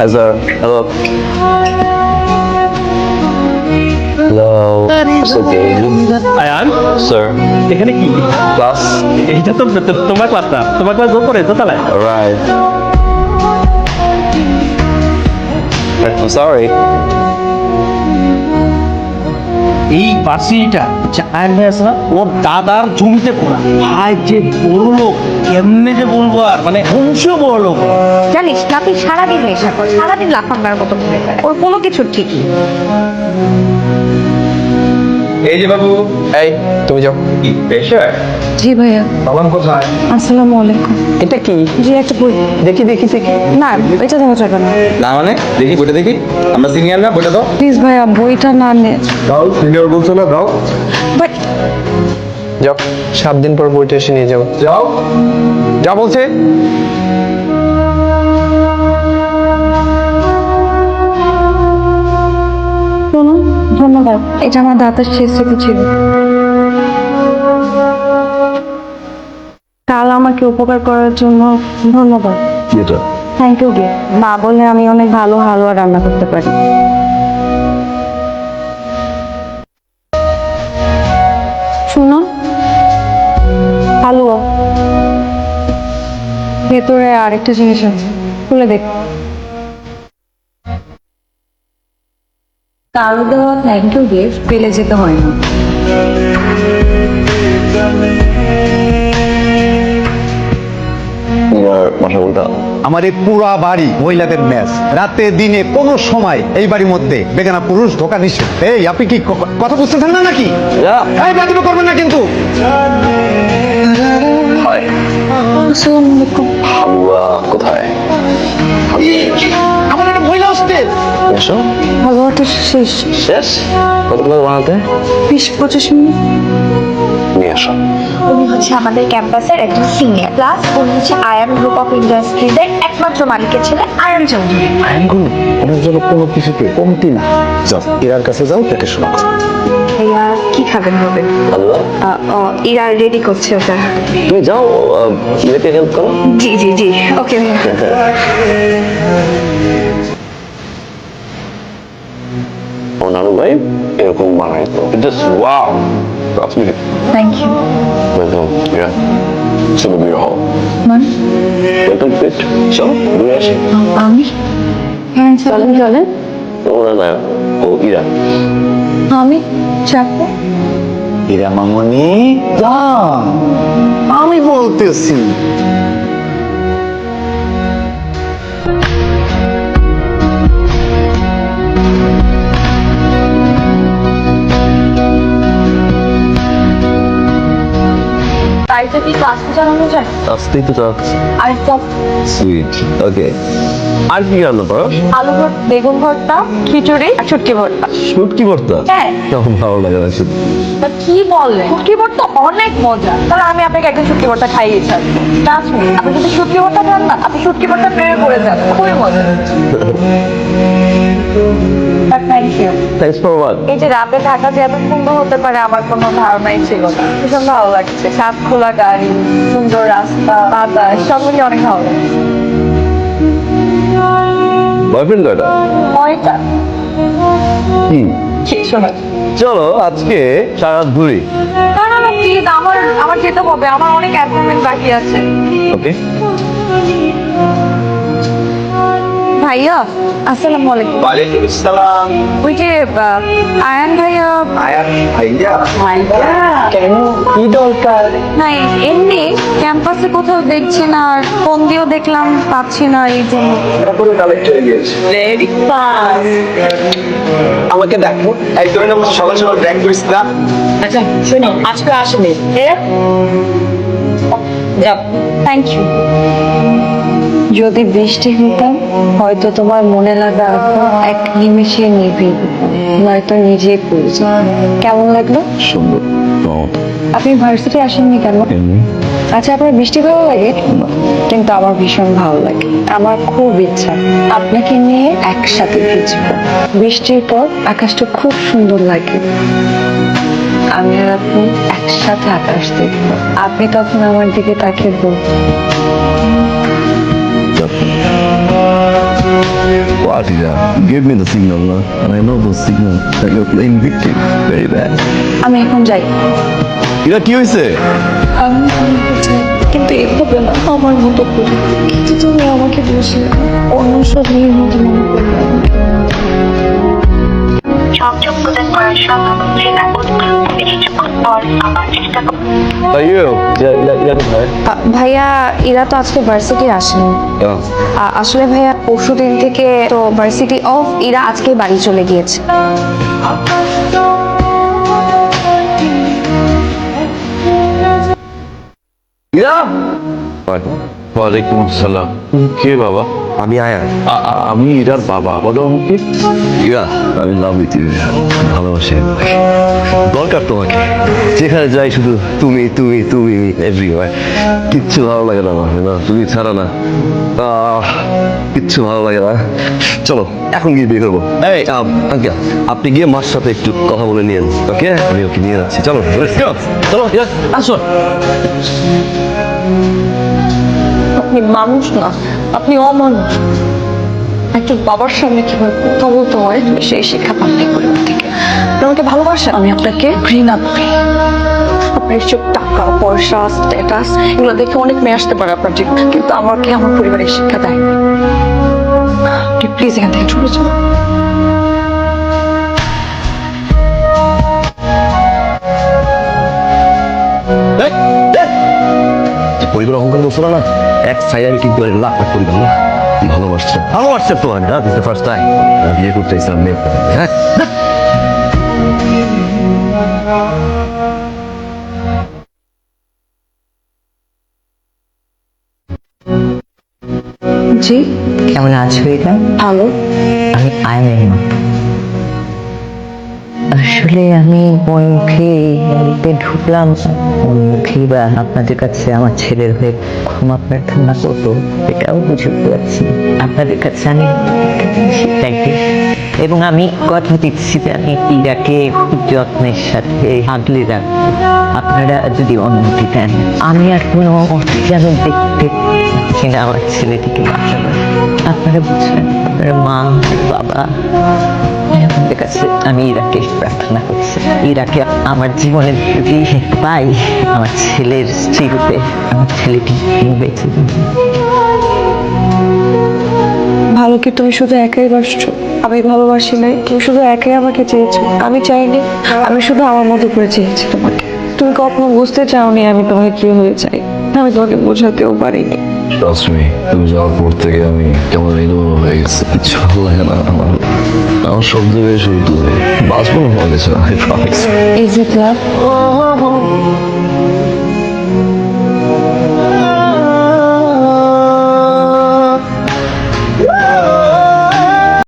Hi, sir. Hello. Hello. It's okay. Ayaan Sir. এখানে কি Class. এইটা তো তো- তোমার ক্লাস না তোমার ক্লাস উপরে দোতলায় Alright. I'm sorry. এই পার্সিটা আয়ান ভাই ওর দাদার জমিতে পড়া ভাই যে বড় লোক, কেমনে যে বলব আর মানে হংস বড় লোক জানিস, নাতি সারাদিন নেশা করে, সারাদিন লাফাঙ্গার মতো ঘুরে। ওর কোনো কিছু ঠিক নেই। এই যে বাবু। এই তুমি যাও। কি প্রেশার জি ভাইয়া। সালাম কোথায়? আসসালামু আলাইকুম। এটা কি? জি একটা বই। দেখি দেখি দেখি। না এটা দেখা যাবে না। না মানে? দেখি বইটা দেখি। আমরা সিনিয়র না বইটা দাও। প্লিজ ভাইয়া বইটা না নে দাও সিনিয়র বলছো না দাও। বাট যাও সাত দিন পর বইটা এসে নিয়ে যাও। যাও। যা বলছে। ধন্যবাদ এটা আমার দাদার শেষ স্মৃতি ছিল। কাল আমাকে উপকার করার জন্য ধন্যবাদ। এটা? থ্যাংক ইউ গে মা বলে আমি অনেক ভালো হালুয়া রান্না করতে পারি। শুনো হালুয়া। ভেতরে আরেকটা জিনিস আছে খুলে দেখ। কারও দেওয়া থ্যাংক ইউ গিফট ফেলে যেতে হয় না আমার এই পুরা বাড়ি মহিলাদের ম্যাচ। রাতে দিনে কোনো সময় এই বাড়ির মধ্যে বেগানা পুরুষ ঢোকা নিষেধ। এই আপনি কি কথা বুঝতেছেন না নাকি? এই বেদনা করবেন না কিন্তু। কোথায়? আমার একটা মহিলা আসতে এসো। হালুয়াটা শেষ। শেষ? কতগুলো বানাতে? বিশ পঁচিশ মিনিট। নিয়ে আসো। উনি হচ্ছে আমাদের ক্যাম্পাসের একজন সিনিয়র প্লাস উনি হচ্ছে আয়ান গ্রুপ অফ ইন্ডাস্ট্রিজের একমাত্র মালিকের ছেলে আয়ান চৌধুরী আইনগুলো ওনার জন্য কোনো কিছুতে কমতি না। যাও এরার কাছে যাও পেটে শোনা ভাইয়া কি খাবেন হবে? ইরা রেডি করছে ওটা। তুমি যাও হেল্প করো। জি জি জি। ওকে নানু ভাই এরকম বানায় তো। জাস্ট ওয়াও আপনি থ্যাংক ইউ ওয়েলকাম ইয়া চলো বিয়ে হও। মানে ওয়েলকাম পিট চলো ঘুরে আসি। আমি? হ্যাঁ চলেন চলেন। ওরা না ও ইরা। আমি? চাপো হীরা মামনি? যাও আমি বলতেছি। বাড়িতে কি ক্লাসে জানানো যায়? আসতেই তো চাচ্ছি আরেকটা সুইট ওকে আর কি রান্না করো? আলু ভর্তা বেগুন ভর্তা খিচুড়ি আর ছুটকি ভর্তা। শুটকি ভর্তা? হ্যাঁ। ভালো লাগে না শুধু কি বললেন শুটকি ভর্তা অনেক মজা। তাহলে আমি আপনাকে একদিন শুটকি ভর্তা খাইয়ে ছাড়বো Trust me, আপনি যদি শুটকি ভর্তা খান না আপনি শুটকি ভর্তা প্রেমে পড়ে যাবেন খুবই মজা। থ্যাংকস ফর ওয়াট এই যে রাতে ঢাকা যে এত সুন্দর হতে পারে আমার কোনো ধারণাই ছিল না। ভীষণ ভালো লাগছে। সাত খোলা গাড়ি সুন্দর রাস্তা বাতাস সব মিলিয়ে অনেক ভালো লাগছে বয়ফ্রেন্ড কয়টা? কয়টা কি কিছু না চলো আজকে সারা ঘুরি। আমার আমার যেতে হবে। আমার অনেক অ্যাপয়েন্টমেন্ট বাকি আছে। ওকে ভাইয়া আসসালামু আলাইকুম। ওয়ালাইকুম আসসালাম। ওই যে আয়ান ভাইয়া। আয়ান ভাইয়া। কেন? কি দরকার? নাই এমনি ক্যাম্পাসে কোথাও দেখছি না আর ফোন দিয়েও দেখলাম পাচ্ছি না এই জন্য। পুরো কালেক্ট হয়ে গেছে আমাকে দেখো একদমই না সকাল সকাল ব্যাক করিস না। আচ্ছা শোনো আজকে আসেনি থ্যাংক ইউ যদি বৃষ্টি হতাম হয়তো তোমার মনে লাগা এক নিমেষে নিভে নয়তো নিজেই পড়েছে কেমন লাগল? সুন্দর। আপনি ভার্সিটি আসেননি কেন? আচ্ছা আপনার বৃষ্টি ভালো লাগে? কিন্তু আমার ভীষণ ভালো লাগে। আমার খুব ইচ্ছা। আপনাকে নিয়ে একসাথে ভিজবো। বৃষ্টির পর আকাশটা খুব সুন্দর লাগে। আমি আর আপনি একসাথে আকাশ দেখব। আপনি তখন আমার দিকে তাকিয়ে বলবেন। Heart, that? Give me the signal, no? And I know the signal that you're playing victim. Very bad. আমি এখন যাই Ira, কি হয়েছে? আমি কিন্তু এভাবে না আমার মতো করে কিন্তু তুমি আমাকে বসে অন্য সব মেয়ের মতো মনে করবে আমাকে। সব করার সঙ্গে কিছুক্ষণ পর আবার চেষ্টা করুন Are you? Yeah, yeah, yeah. ভাইয়া এরা তো আজকে ভার্সিটি আসেনি. আ- আসলে ভাইয়া পরশু দিন থেকে তো ভার্সিটি অফ এরা আজকে বাড়ি চলে গিয়েছে ইরা ওয়ালাইকুম আসসালাম কে বাবা আমি আয়ান। আমি ইরার বাবা বলো আমাকে। ইরা আমি লাভ ইউ ভালোবাসি। দরকার তোমাকে। যেখানে যাই শুধু তুমি তুমি তুমি এভরিওয়ার কিচ্ছু ভালো লাগে না আমার না তুমি ছাড়া না। কিচ্ছু ভালো লাগে না। চলো এখন গিয়ে বিয়ে করব। এই। আঙ্কেল আপনি গিয়ে মার সাথে একটু কথা বলে নিয়েন ওকে? আমি ওকে নিয়ে যাচ্ছি। চলো. চলো আসো। আপনি মানুষ না, আপনি অমানুষ। একজন বাবার সামনে কীভাবে কথা বলতে হয় সেই শিক্ষা পাননি পরিবার থেকে। আপনি আমাকে ভালোবাসেন, আমি আপনাকে ঘৃণা করি। আপনার টাকা, পয়সা স্ট্যাটাস এগুলো দেখে অনেক মেয়ে আসতে পারে আপনার জীবনে, কিন্তু আমাকে আমার পরিবারের শিক্ষা দেয় প্লিজ এখান থেকে চলে যান। পরিবার অহংকার বলছো না? এক সাইড আমি কিন্তু লাখ লাখ পরিবার না? ভালোবাসছে। ভালোবাসছে তো? আমি দিস দ্য ফার্স্ট টাইম বিয়ে করতে চাইছিলাম মেয়ে। হ্যাঁ। জি। কেমন আছো এটা ভালো। আমি আয়নের মা আসলে আমি মুখে বাড়িতে ঢুকলাম। মুখে বা আপনাদের কাছে, আমার ছেলের হয়ে ক্ষমা প্রার্থনা করব, এটাও বুঝতে পারছি। আপনাদের কাছে আমি এবং আমি কথা দিচ্ছি যে আমি খুব যত্নের সাথে আগলে রাখব আপনারা যদি অনুমতি দেন, আমি আর কোনো যেন দেখতে আমার ছেলেটিকে। বাঁচানো আপনারা বুঝবেন, আপনার মা, বাবা আপনাদের কাছে আমি ইরাকে প্রার্থনা করছি। ইরাকে আমার জীবনে যদি পাই, আমার ছেলের স্ত্রী আমার ছেলেটি বেঁচে যাবে। ভালো কি তুমি শুধু একাই বাসছো? আমি ভালোবাসি নাই, তুমি শুধু একাই আমাকে চেয়েছো। আমি চাইনি, আমি শুধু আমার মতো করে চেয়েছি তোমাকে। তুমি কখনো বুঝতে চাওনি আমি তোমাকে কি হয়ে চাই। আমি তোমাকে বোঝাতেও পারিনি রশ্মি তুমি যাওয়ার পর থেকে আমি কেমন এলো হয়ে গেছে কিছু ভালো লাগে না আমার আমার সব জায়গায় বাঁচবো না তোমার কাছে I promise is it love